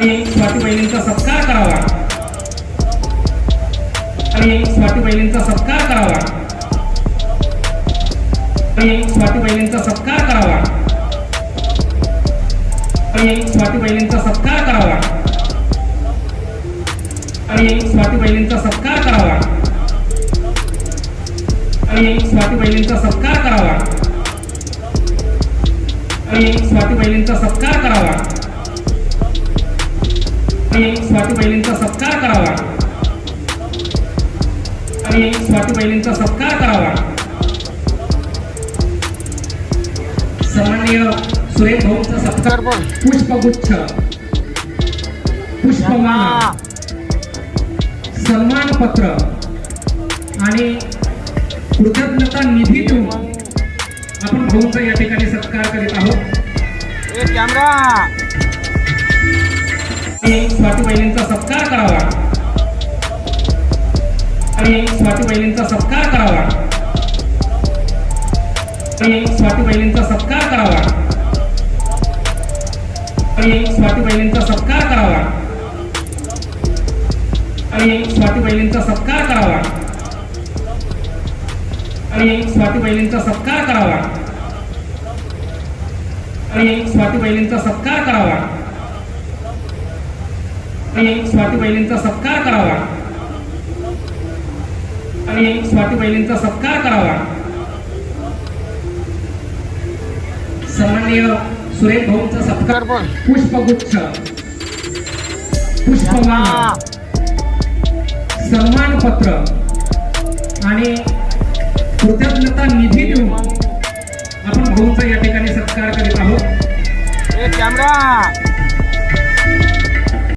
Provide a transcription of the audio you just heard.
आणि स्वाती बहिणींचा सत्कार करावा. आणि स्वाती बहिणींचा सत्कार करावा. आणि स्वाती बहिणींचा सत्कार करावा. आणि स्वाती बहिणींचा सत्कार करावा. आणि स्वाती बहिणींचा सत्कार करावा. आणि स्वाती बहिणींचा सत्कार करावा. आणि स्वाती बहिणींचा सत्कार करावा. आणि स्वाती बहिणींचा सत्कार करावा. आणि स्वाती बहिणींचा सत्कार करावा. सन्माननीय सुरेश भाऊंचा सत्कार. पुष्पगुच्छ. पुष्पमाला सन्मानपत्र. आणि कृतज्ञता निधी देऊन आपण भाऊंचा या ठिकाणी सत्कार करीत आहोत. कॅमेरा. स्वातीबहिणींचा सत्कार करावा. आणि स्वातीबहिणींचा सत्कार करावा. आणि स्वातीबहिणींचा सत्कार करावा. आणि स्वातीबहिणींचा सत्कार करावा. आणि स्वातीबहिणींचा सत्कार करावा. आणि स्वातीबहिणींचा सत्कार करावा. आणि स्वातीबहिणींचा सत्कार करावा. आणि स्वाती बहिणींचा सत्कार करावा. आणि स्वाती बहिणींचा सत्कार करावा. सन्माननीय सुरेश भाऊंचा सत्कार. पुष्पगुच्छ. पुष्पमाला. सन्मानपत्र. आणि कृतज्ञता निधी देऊन आपण भाऊंचा या ठिकाणी सत्कार करीत आहोत. कॅमेरा.